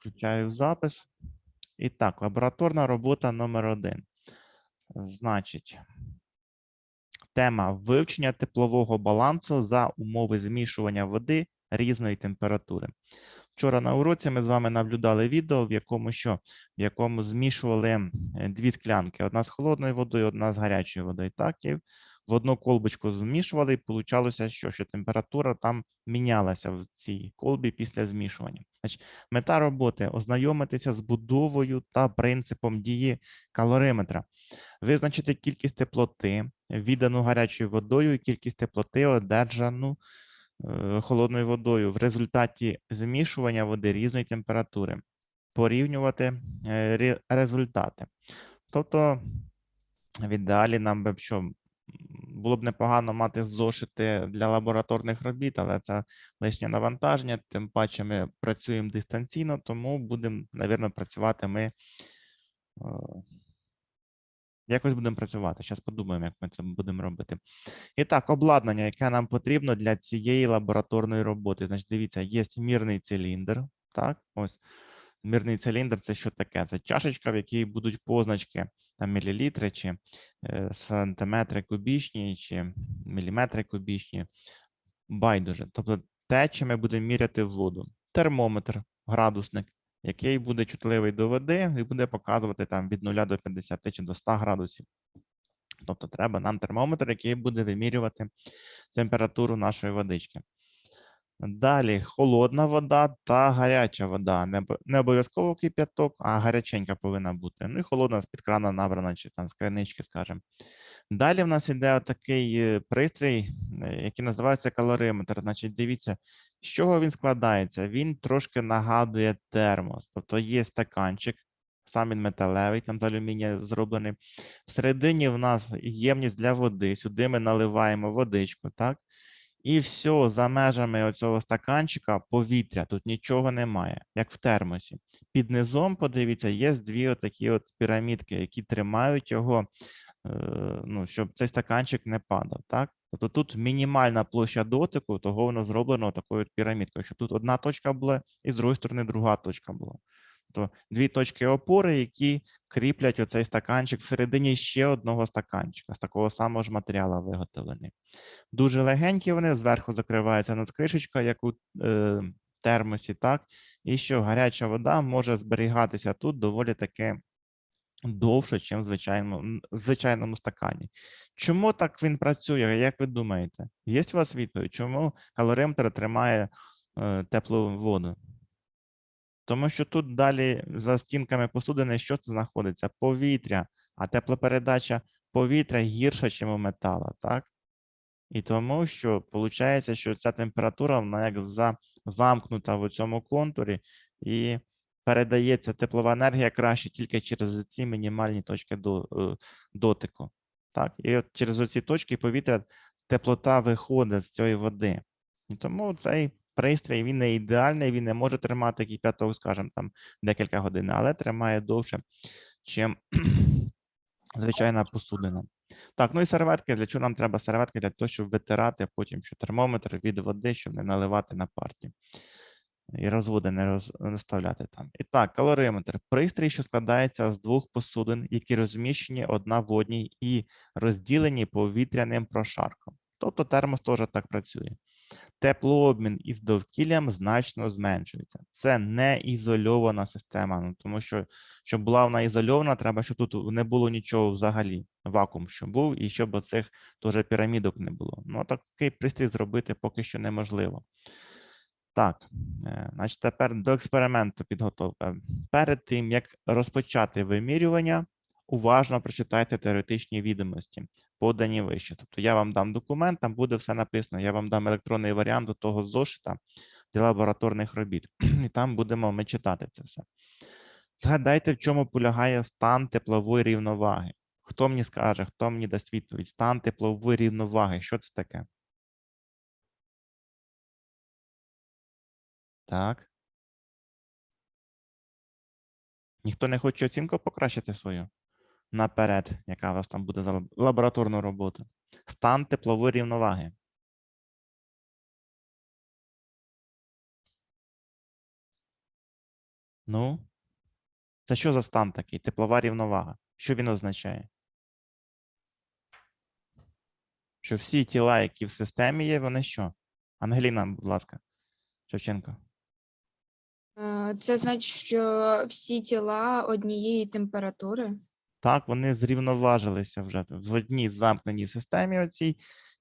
Включаю запис. І так, лабораторна робота номер один. Значить, тема вивчення теплового балансу за умови змішування води різної температури. Вчора на уроці ми з вами наблюдали відео, в якому що, в якому змішували дві склянки: одна з холодною водою, одна з гарячою водою. Так, і в одну колбочку змішували, і получалося, що, що температура там мінялася в цій колбі після змішування. Значить, мета роботи ознайомитися з будовою та принципом дії калориметра, визначити кількість теплоти, віддану гарячою водою, і кількість теплоти, одержану е, холодною водою в результаті змішування води різної температури, порівнювати е, результати. Тобто, в ідеалі нам би що було б непогано мати зошити для лабораторних робіт, але це лишнє навантаження. Тим паче ми працюємо дистанційно, тому будемо, навірно, працювати ми. е, Якось будемо працювати. Зараз подумаємо, як ми це будемо робити. І так, обладнання, яке нам потрібно для цієї лабораторної роботи. Значить, дивіться, є мірний циліндр. Так, ось мірний циліндр це що таке? Це чашечка, в якій будуть позначки там мілілітри, чи е, сантиметри кубічні, чи міліметри кубічні. Байдуже. Тобто те, чим ми будемо міряти воду. Термометр, градусник, який буде чутливий до води і буде показувати там від 0 до 50 чи до 100 градусів. Тобто треба нам термометр, який буде вимірювати температуру нашої водички. Далі холодна вода та гаряча вода. Не, обов'язково кип'яток, а гаряченька повинна бути. Ну і холодна з-під крана набрана, чи там з кринички, скажімо. Далі в нас іде такий е, пристрій, е, який називається калориметр. Значить, дивіться, з чого він складається? Він трошки нагадує термос. Тобто є стаканчик, сам він металевий, там з алюмінія зроблений. Всередині в нас ємність для води. Сюди ми наливаємо водичку, так? І все, за межами оцього стаканчика повітря, тут нічого немає, як в термосі. Під низом, подивіться, є дві отакі от пірамідки, які тримають його, е, ну, щоб цей стаканчик не падав. Так? Тобто тут мінімальна площа дотику, того воно зроблено такою пірамідкою, щоб тут одна точка була, і з другої сторони друга точка була. Тобто дві точки опори, які кріплять оцей стаканчик всередині ще одного стаканчика з такого самого ж матеріалу виготовлений. Дуже легенькі вони, зверху закривається надкришечка, як у е, термосі, так? І що гаряча вода може зберігатися тут доволі таки довше, ніж в звичайному, звичайному стакані. Чому так він працює? Як ви думаєте? Є у вас відповідь? Чому калориметр тримає е, теплу воду? Тому що тут далі за стінками посудини що це знаходиться? Повітря, а теплопередача повітря гірша, ніж у метала, так? І тому що виходить, що ця температура вона як за, замкнута в цьому контурі, і передається теплова енергія краще тільки через ці мінімальні точки до, е, дотику. Так? І от через ці точки повітря теплота виходить з цієї води. І тому цей пристрій він не ідеальний, він не може тримати кип'яток, скажімо, там декілька годин, але тримає довше, чим звичайна посудина. Так, ну і серветки. Для чого нам треба серветки? Для того, щоб витирати потім що термометр від води, щоб не наливати на парті. І розводи не роз- не розставляти там. І так, калориметр. Пристрій, що складається з двох посудин, які розміщені одна в одній і розділені повітряним прошарком. Тобто термос теж так працює. Теплообмін із довкіллям значно зменшується. Це не ізольована система, ну, тому що щоб була вона ізольована, треба, щоб тут не було нічого взагалі. Вакуум, що був, і щоб оцих теж пірамідок не було. Ну, такий пристрій зробити поки що неможливо. Так, е, значить, тепер до експерименту підготовка. Перед тим, як розпочати вимірювання, уважно прочитайте теоретичні відомості, подані вище. Тобто я вам дам документ, там буде все написано. Я вам дам електронний варіант до того зошита для лабораторних робіт. І там будемо ми читати це все. Згадайте, в чому полягає стан теплової рівноваги. Хто мені скаже, хто мені дасть відповідь? Стан теплової рівноваги. Що це таке? Так. Ніхто не хоче оцінку покращити свою? Наперед, яка у вас там буде за лаб- лабораторна робота. Стан теплової рівноваги. Ну, це що за стан такий? Теплова рівновага. Що він означає? Що всі тіла, які в системі є, вони що? Ангеліна, будь ласка, Шевченко. Е, Це значить, що всі тіла однієї температури. Так, вони зрівноважилися вже в одній замкненій системі. Оцій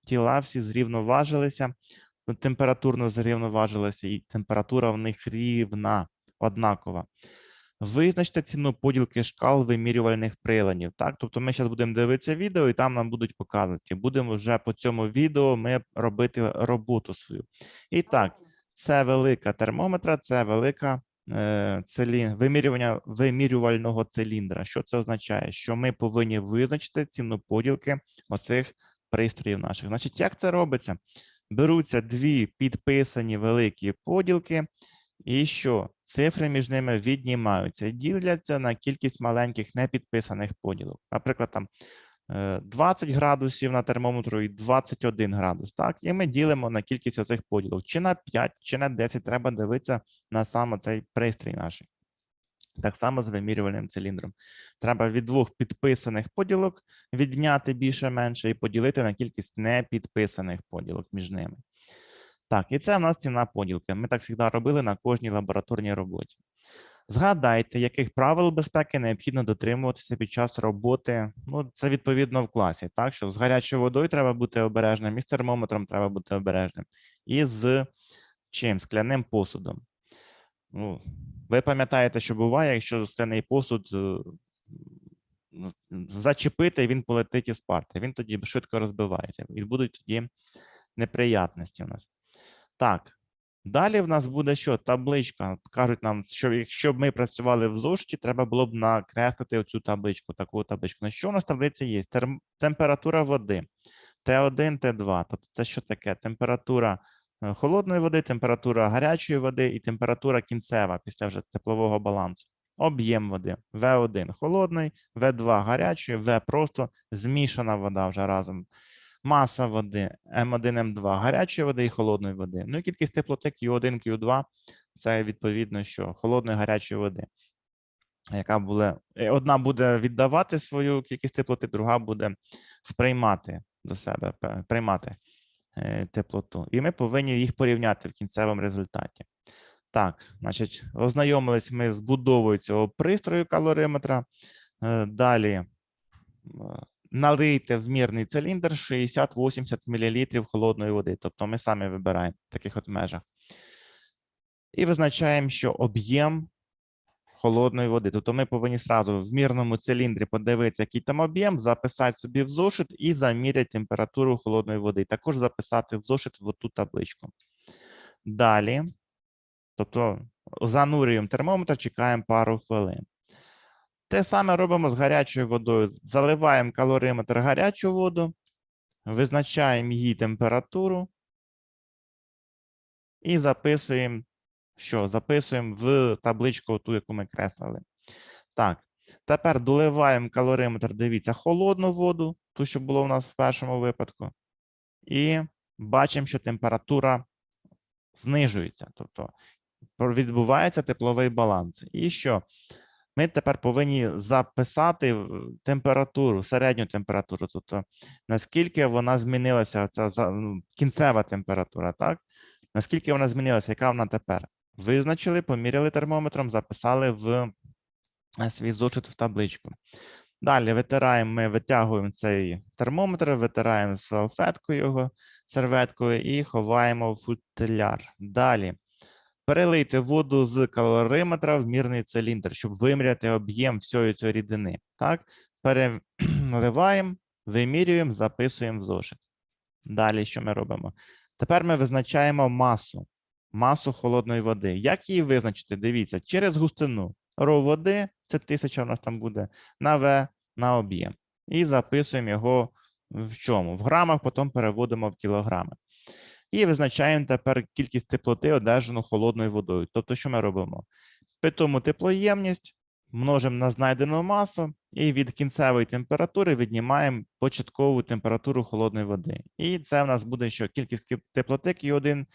тіла всі зрівноважилися, ну, температурно зрівноважилися, і температура в них рівна, однакова. Визначте ціну поділки шкал вимірювальних приладів. Так, тобто ми зараз будемо дивитися відео, і там нам будуть показувати. Будемо вже по цьому відео ми робити роботу свою. І так, це велика термометра, це велика е, вимірювання вимірювального циліндра. Що це означає? Що ми повинні визначити ціну поділки оцих пристроїв наших. Значить, як це робиться? Беруться дві підписані великі поділки, і що? Цифри між ними віднімаються діляться на кількість маленьких непідписаних поділок. Наприклад, там 20 градусів на термометру і 21 градус. Так, і ми ділимо на кількість оцих поділок. Чи на 5, чи на 10 треба дивитися на саме цей пристрій наш. Так само з вимірювальним циліндром. Треба від двох підписаних поділок відняти більше-менше і поділити на кількість непідписаних поділок між ними. Так, і це в нас ціна поділки. Ми так завжди робили на кожній лабораторній роботі. Згадайте, яких правил безпеки необхідно дотримуватися під час роботи. Ну, це відповідно в класі, так що з гарячою водою треба бути обережним, і з термометром треба бути обережним, і з чим? Скляним посудом. Ну, ви пам'ятаєте, що буває, якщо скляний посуд е, ну, зачепити, він полетить із парти. Він тоді швидко розбивається. І будуть тоді неприятності у нас. Так. Далі в нас буде що? Табличка. Кажуть нам, що якщо б ми працювали в зошиті, треба було б накреслити оцю табличку, таку табличку. На що у нас в таблиці є? Температура води. Т1, Т2. Тобто це що таке? Температура е, холодної води, температура гарячої води і температура кінцева після вже теплового балансу. Об'єм води. В1 холодний, В2 гарячий, В просто змішана вода вже разом маса води М1, М2 гарячої води і холодної води. Ну і кількість теплоти Q1, Q2 це відповідно що холодної гарячої води, яка буде е, одна буде віддавати свою кількість теплоти, друга буде сприймати до себе, приймати е, теплоту. І ми повинні їх порівняти в кінцевому результаті. Так, значить, ознайомились ми з будовою цього пристрою калориметра. Е, Далі налийте в мірний циліндр 60-80 мл холодної води. Тобто ми самі вибираємо в таких от межах. І визначаємо, що об'єм холодної води. Тобто ми повинні сразу в мірному циліндрі подивитися, який там об'єм, записати собі в зошит і заміряти температуру холодної води. Також записати в зошит в ту табличку. Далі, тобто занурюємо термометр, чекаємо пару хвилин. Те саме робимо з гарячою водою. Заливаємо калориметр гарячу воду, визначаємо її температуру і записуємо, що? Записуємо в табличку ту, яку ми креслили. Так, тепер доливаємо калориметр, дивіться, холодну воду, ту, що було у нас в першому випадку. І бачимо, що температура знижується. Тобто відбувається тепловий баланс. І що? Ми тепер повинні записати температуру, середню температуру, тобто наскільки вона змінилася, ця кінцева температура, так? Наскільки вона змінилася, яка вона тепер? Визначили, поміряли термометром, записали в е, свій зошит в табличку. Далі витираємо, ми витягуємо цей термометр, витираємо салфеткою його, серветкою і ховаємо в футляр. Далі перелийте воду з калориметра в мірний циліндр, щоб виміряти об'єм всієї цієї рідини. Так, переливаємо, вимірюємо, записуємо в зошит. Далі що ми робимо? Тепер ми визначаємо масу, масу холодної води. Як її визначити? Дивіться, через густину. Ро води, це тисяча у нас там буде, на В, на об'єм. І записуємо його в чому? В грамах, потім переводимо в кілограми. І визначаємо тепер кількість теплоти, одержану холодною водою. Тобто, що ми робимо? Питому теплоємність множимо на знайдену масу, і від кінцевої температури віднімаємо початкову температуру холодної води. І це в нас буде що кількість теплоти Q1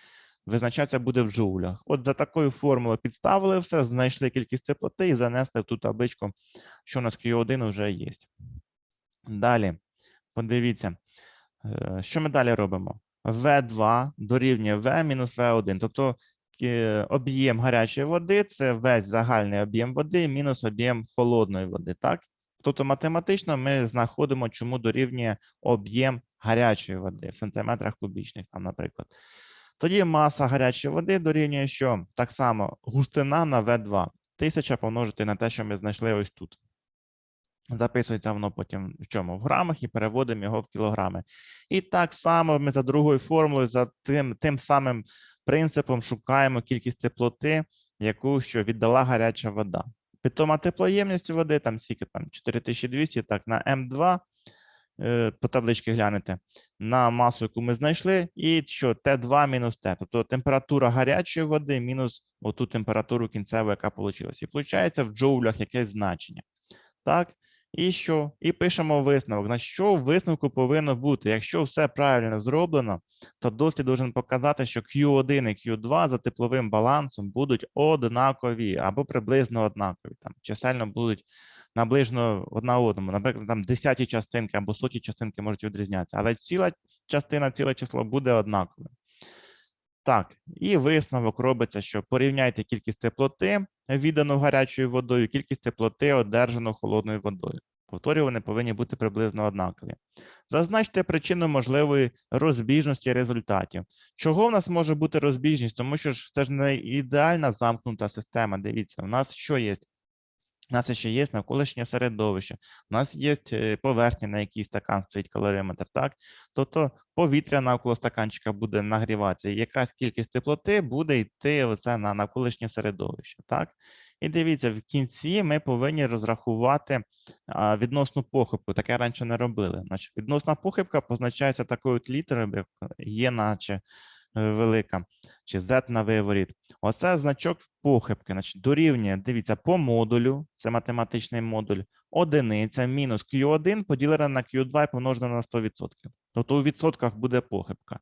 визначатися буде в джоулях. От за такою формулою підставили все, знайшли кількість теплоти і занесли в ту табличку, що у нас Q1 вже є. Далі, подивіться, е, що ми далі робимо? V2 дорівнює V мінус V1. Тобто об'єм гарячої води це весь загальний об'єм води мінус об'єм холодної води. Так? Тобто математично ми знаходимо, чому дорівнює об'єм гарячої води в сантиметрах кубічних, там, наприклад. Тоді маса гарячої води дорівнює що? Так само густина на V2. 1000 помножити на те, що ми знайшли ось тут. Записується воно потім в чому? В грамах і переводимо його в кілограми. І так само ми за другою формулою, за тим, тим самим принципом шукаємо кількість теплоти, яку що віддала гаряча вода. Питома теплоємність води, там скільки там 4200, так, на М2, е, по табличці глянете, на масу, яку ми знайшли, і що Т2 мінус Т. Тобто температура гарячої води мінус оту температуру кінцеву, яка вийшла. І виходить в джоулях якесь значення. Так? І що? І пишемо висновок. На що в висновку повинно бути? Якщо все правильно зроблено, то дослід должен показати, що Q1 і Q2 за тепловим балансом будуть однакові або приблизно однакові. Там чисельно будуть наближено одна одному. Наприклад, там десяті частинки або соті частинки можуть відрізнятися, але ціла частина, ціле число буде однакове. Так, і висновок робиться, що порівняйте кількість теплоти, віддану гарячою водою, кількість теплоти, одержану холодною водою. Повторюю, повинні бути приблизно однакові. Зазначте причину можливої розбіжності результатів. Чого в нас може бути розбіжність? Тому що ж це ж не ідеальна замкнута система. Дивіться, у нас що є? У нас ще є навколишнє середовище, у нас є е, поверхня, на якій стакан стоїть калоріметр, так? Тобто повітря навколо стаканчика буде нагріватися, і якась кількість теплоти буде йти оце на навколишнє середовище, так? І дивіться, в кінці ми повинні розрахувати відносну похибку. Таке раніше не робили. Значить, відносна похибка позначається такою літерою, як є, наче велика, чи Z на виворіт. Оце значок похибки. Значить, дорівнює, дивіться, по модулю, це математичний модуль, одиниця мінус Q1 поділена на Q2 і помножена на 100%. Тобто у відсотках буде похибка.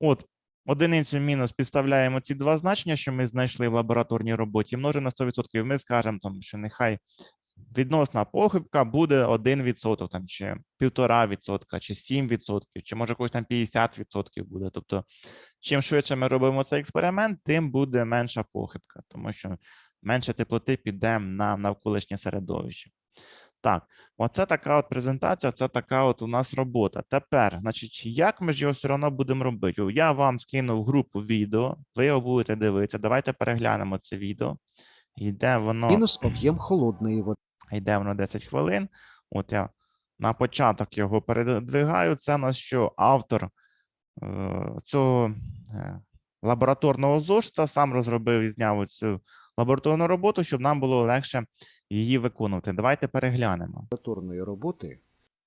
От, одиницю мінус підставляємо ці два значення, що ми знайшли в лабораторній роботі, множимо на 100%. Ми скажемо, там, що нехай відносна похибка буде 1%, там, чи 1,5%, чи 7%, чи може когось там 50% буде. Тобто, чим швидше ми робимо цей експеримент, тим буде менша похибка, тому що менше теплоти піде на навколишнє середовище. Так, оце така от презентація, це така от у нас робота. Тепер, значить, як ми ж його все одно будемо робити? Я вам скинув групу відео, ви його будете дивитися. Давайте переглянемо це відео. Йде воно. Мінус об'єм холодної води. Йде воно 10 хвилин. От я на початок його передвигаю. Це у нас що автор е, цього е, лабораторного зошита сам розробив і зняв цю лабораторну роботу, щоб нам було легше її виконувати. Давайте переглянемо. лабораторної роботи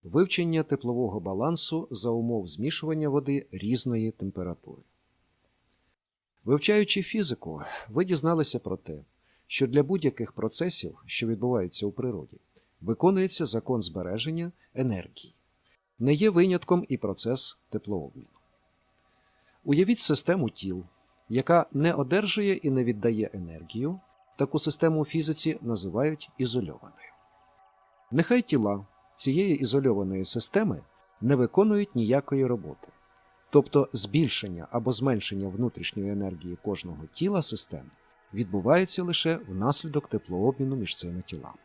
вивчення теплового балансу за умов змішування води різної температури. Вивчаючи фізику, ви дізналися про те, що для будь-яких процесів, що відбуваються у природі, виконується закон збереження енергії. Не є винятком і процес теплообміну. Уявіть систему тіл, яка не одержує і не віддає енергію. Таку систему у фізиці називають ізольованою. Нехай тіла цієї ізольованої системи не виконують ніякої роботи, тобто збільшення або зменшення внутрішньої енергії кожного тіла системи відбувається лише внаслідок теплообміну між цими тілами.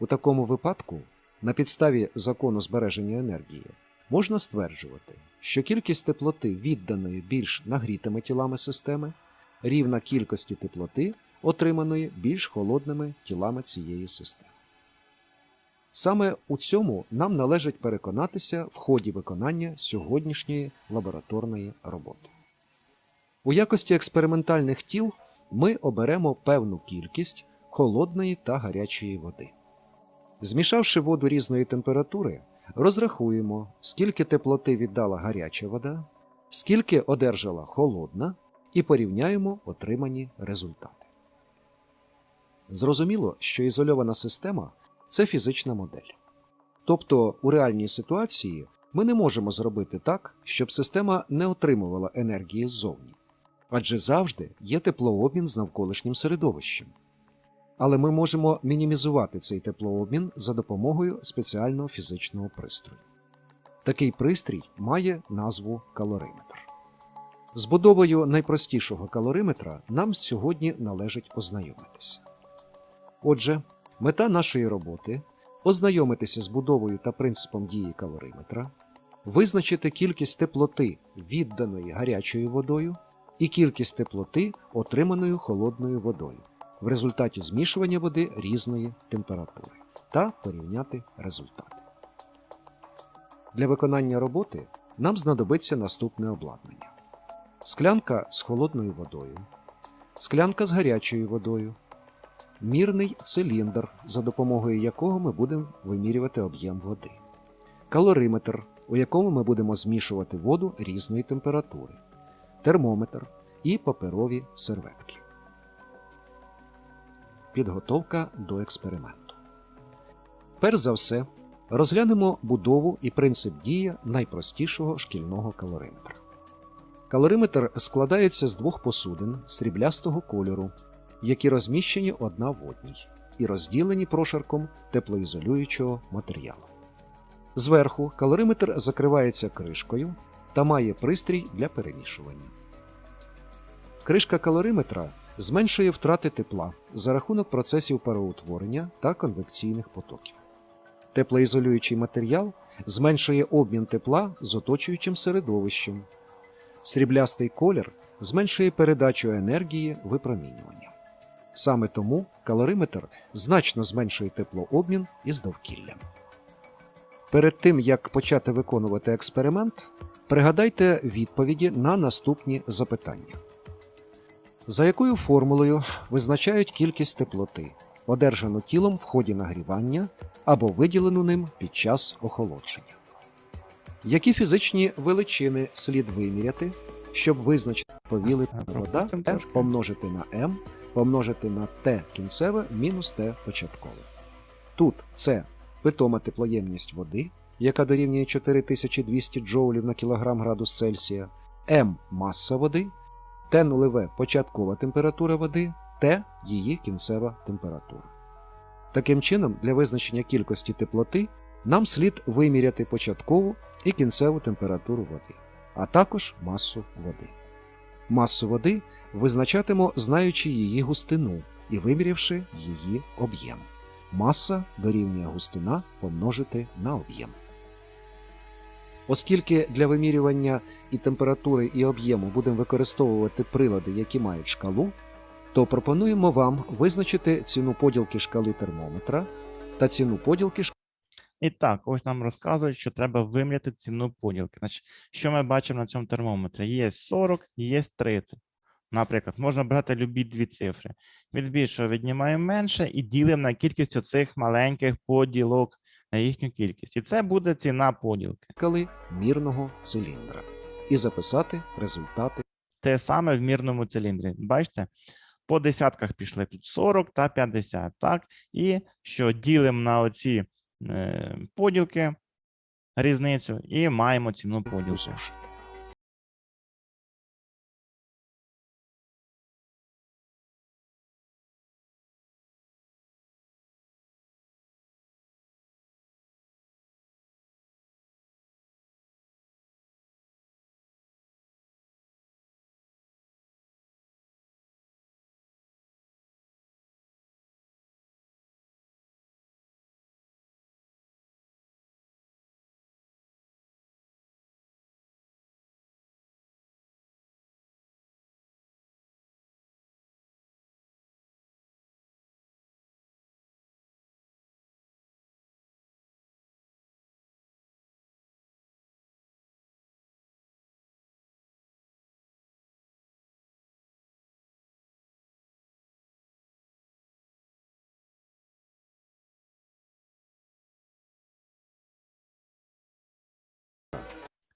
У такому випадку, на підставі закону збереження енергії, можна стверджувати, що кількість теплоти, відданої більш нагрітими тілами системи, рівна кількості теплоти, отриманої більш холодними тілами цієї системи. Саме у цьому нам належить переконатися в ході виконання сьогоднішньої лабораторної роботи. У якості експериментальних тіл ми оберемо певну кількість холодної та гарячої води. Змішавши воду різної температури, розрахуємо, скільки теплоти віддала гаряча вода, скільки одержала холодна, і порівняємо отримані результати. Зрозуміло, що ізольована система це фізична модель. Тобто у реальній ситуації ми не можемо зробити так, щоб система не отримувала енергії ззовні. Адже завжди є теплообмін з навколишнім середовищем. Але ми можемо мінімізувати цей теплообмін за допомогою спеціального фізичного пристрою. Такий пристрій має назву калориметр. З будовою найпростішого калориметра нам сьогодні належить ознайомитися. Отже, мета нашої роботи ознайомитися з будовою та принципом дії калориметра, визначити кількість теплоти, відданої гарячою водою, і кількість теплоти, отриманою холодною водою в результаті змішування води різної температури та порівняти результати. Для виконання роботи нам знадобиться наступне обладнання: склянка з холодною водою, склянка з гарячою водою, мірний циліндр, за допомогою якого ми будемо вимірювати об'єм води, калориметр, у якому ми будемо змішувати воду різної температури, термометр і паперові серветки. Підготовка до експерименту. Перш за все, розглянемо будову і принцип дії найпростішого шкільного калориметра. Калориметр складається з двох посудин сріблястого кольору, які розміщені одна в одній і розділені прошарком теплоізолюючого матеріалу. Зверху калориметр закривається кришкою та має пристрій для перемішування. Кришка калориметра зменшує втрати тепла за рахунок процесів пароутворення та конвекційних потоків. Теплоізолюючий матеріал зменшує обмін тепла з оточуючим середовищем. Сріблястий колір зменшує передачу енергії випромінювання. Саме тому калориметр значно зменшує теплообмін із довкіллям. Перед тим як почати виконувати експеримент, пригадайте відповіді на наступні запитання. За якою формулою визначають кількість теплоти, одержану тілом в ході нагрівання або виділену ним під час охолодження? Які фізичні величини слід виміряти, щоб визначити повіли вода помножити на m, помножити на T кінцеве мінус T початкове? Тут це питома теплоємність води, яка дорівнює 4200 джоулів на кілограм градус Цельсія, m маса води, Т нульове початкова температура води, Т її кінцева температура. Таким чином, для визначення кількості теплоти нам слід виміряти початкову і кінцеву температуру води, а також масу води. Масу води визначатимо, знаючи її густину і вимірявши її об'єм. Маса дорівнює густина помножити на об'єм. Оскільки для вимірювання і температури і об'єму будемо використовувати прилади, які мають шкалу, то пропонуємо вам визначити ціну поділки шкали термометра та ціну поділки шкали І так, ось нам розказують, що треба виміряти ціну поділки. Значить, що ми бачимо на цьому термометрі? Є 40, є 30. Наприклад, можна брати любі дві цифри. Від більшого віднімаємо менше і ділимо на кількість оцих маленьких поділок на їхню кількість. І це буде ціна поділки. мірного циліндра і записати результати Те саме в мірному циліндрі. Бачите? По десятках пішли тут 40 та 50. Так? І що ділимо на оці е, поділки різницю і маємо ціну поділки.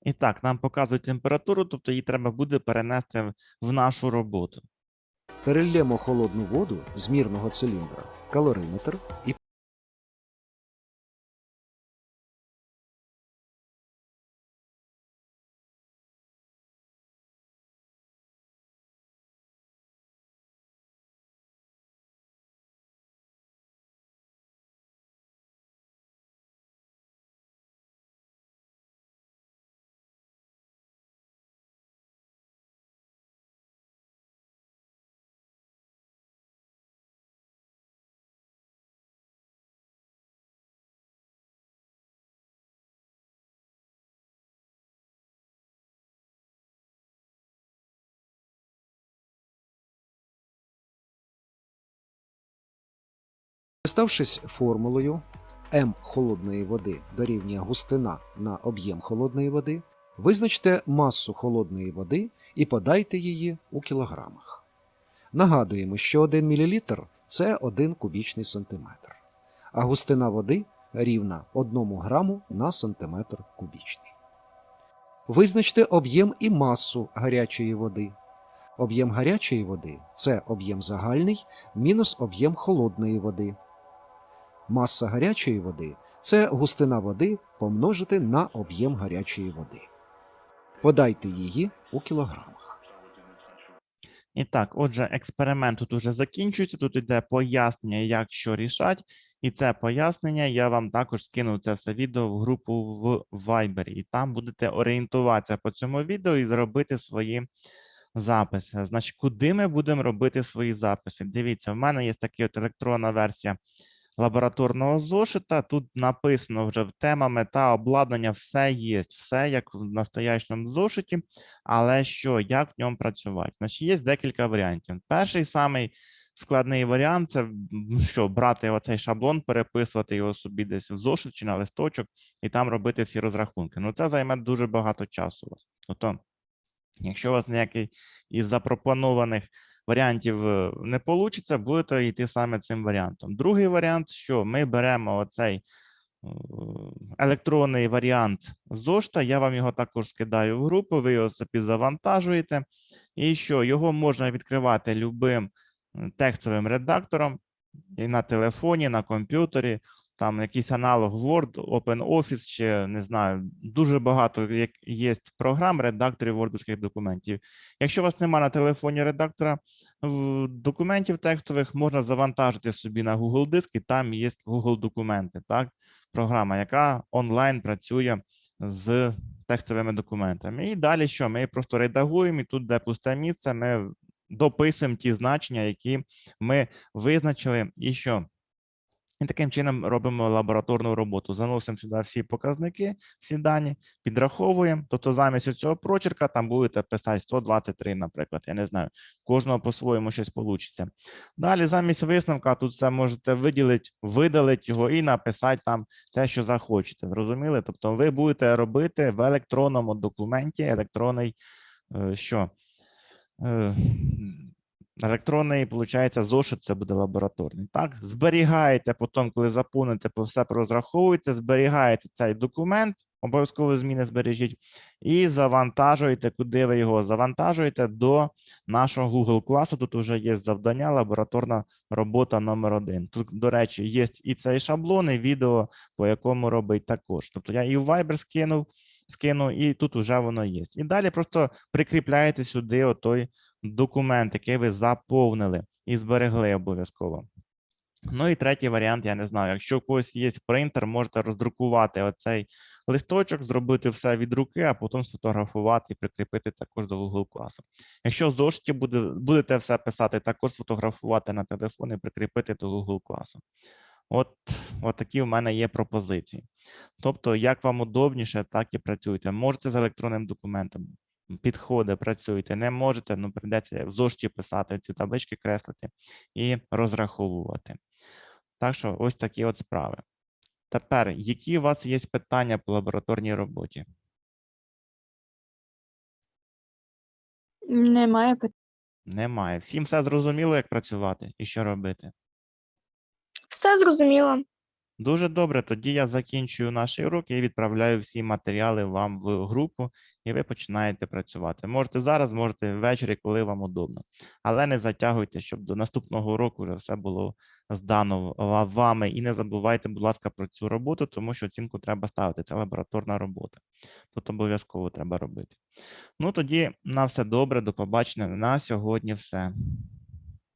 І так, нам показують температуру, тобто її треба буде перенести в- нашу роботу. Перельємо холодну воду з мірного циліндра калориметр і Скориставшись формулою М холодної води дорівнює густина на об'єм холодної води, визначте масу холодної води і подайте її у кілограмах. Нагадуємо, що 1 мл – це 1 кубічний сантиметр, а густина води рівна 1 граму на сантиметр кубічний. Визначте об'єм і масу гарячої води. Об'єм гарячої води це об'єм загальний мінус об'єм холодної води. Маса гарячої води це густина води помножити на об'єм гарячої води. Подайте її у кілограмах. І так, отже, експеримент тут уже закінчується. Тут йде пояснення, як що рішать. І це пояснення я вам також скину це все відео в групу в Viber. І там будете орієнтуватися по цьому відео і зробити свої записи. Значить, куди ми будемо робити свої записи? Дивіться, в мене є така от електронна версія лабораторного зошита. Тут написано вже в тема, мета, обладнання, все є, все як в настоящому зошиті. Але що, як в ньому працювати? Значить, є декілька варіантів. Перший самий складний варіант це м, що брати оцей шаблон, переписувати його собі десь в зошит чи на листочок, і там робити всі розрахунки. Ну, це займе дуже багато часу у вас. Тобто, якщо у вас ніякий із запропонованих варіантів е, не вийде, будете йти саме цим варіантом. Другий варіант, що ми беремо оцей е, електронний варіант зошта, я вам його також скидаю в групу, ви його собі завантажуєте. І що його можна відкривати любим м, текстовим редактором і на телефоні, на комп'ютері, там якийсь аналог Word, OpenOffice, чи не знаю, дуже багато є програм, редакторів вордовських документів. Якщо у вас немає на телефоні редактора документів текстових, можна завантажити собі на Google диск, і там є Google документи, так? Програма, яка онлайн працює з текстовими документами. І далі що? Ми просто редагуємо, і тут, де пусте місце, ми дописуємо ті значення, які ми визначили, і що. І таким чином робимо лабораторну роботу. Заносимо сюди всі показники, всі дані, підраховуємо. Тобто замість цього прочерка там будете писати 123, наприклад. Я не знаю, кожного по-своєму щось вийде. Далі, замість висновка, тут все можете виділити, видалити його і написати там те, що захочете. Зрозуміли? Тобто, ви будете робити в електронному документі електронний е, що? Електронний, виходить, зошит, це буде лабораторний. Так, зберігаєте потім, коли заповните, по все розраховується, зберігаєте цей документ, обов'язково зміни збережіть, і завантажуєте, куди ви його завантажуєте до нашого Google класу. Тут вже є завдання, лабораторна робота номер один. Тут, до речі, є і цей шаблон, і відео, по якому робить також. Тобто я і в Viber скинув, скину, і тут вже воно є. І далі просто прикріпляєте сюди отой документ, який ви заповнили і зберегли обов'язково. Ну і третій варіант, я не знаю. Якщо у когось є принтер, можете роздрукувати оцей листочок, зробити все від руки, а потім сфотографувати і прикріпити також до Google класу. Якщо в зошиті буде, будете все писати, також сфотографувати на телефон і прикріпити до Google класу. От, от такі в мене є пропозиції. Тобто, як вам удобніше, так і працюйте. Можете з електронним документом, підходи, працюйте. Не можете, ну прийдеться в зошиті писати ці таблички, креслити і розраховувати. Так що ось такі от справи. Тепер, які у вас є питання по лабораторній роботі? Немає питань. Немає. Всім все зрозуміло, як працювати і що робити. Все зрозуміло. Дуже добре. Тоді я закінчую наші уроки і відправляю всі матеріали вам в групу, і ви починаєте працювати. Можете зараз, можете ввечері, коли вам удобно. Але не затягуйте, щоб до наступного року вже все було здано вами. І не забувайте, будь ласка, про цю роботу, тому що оцінку треба ставити. Це лабораторна робота. Тут обов'язково треба робити. Ну тоді на все добре, до побачення. На сьогодні все.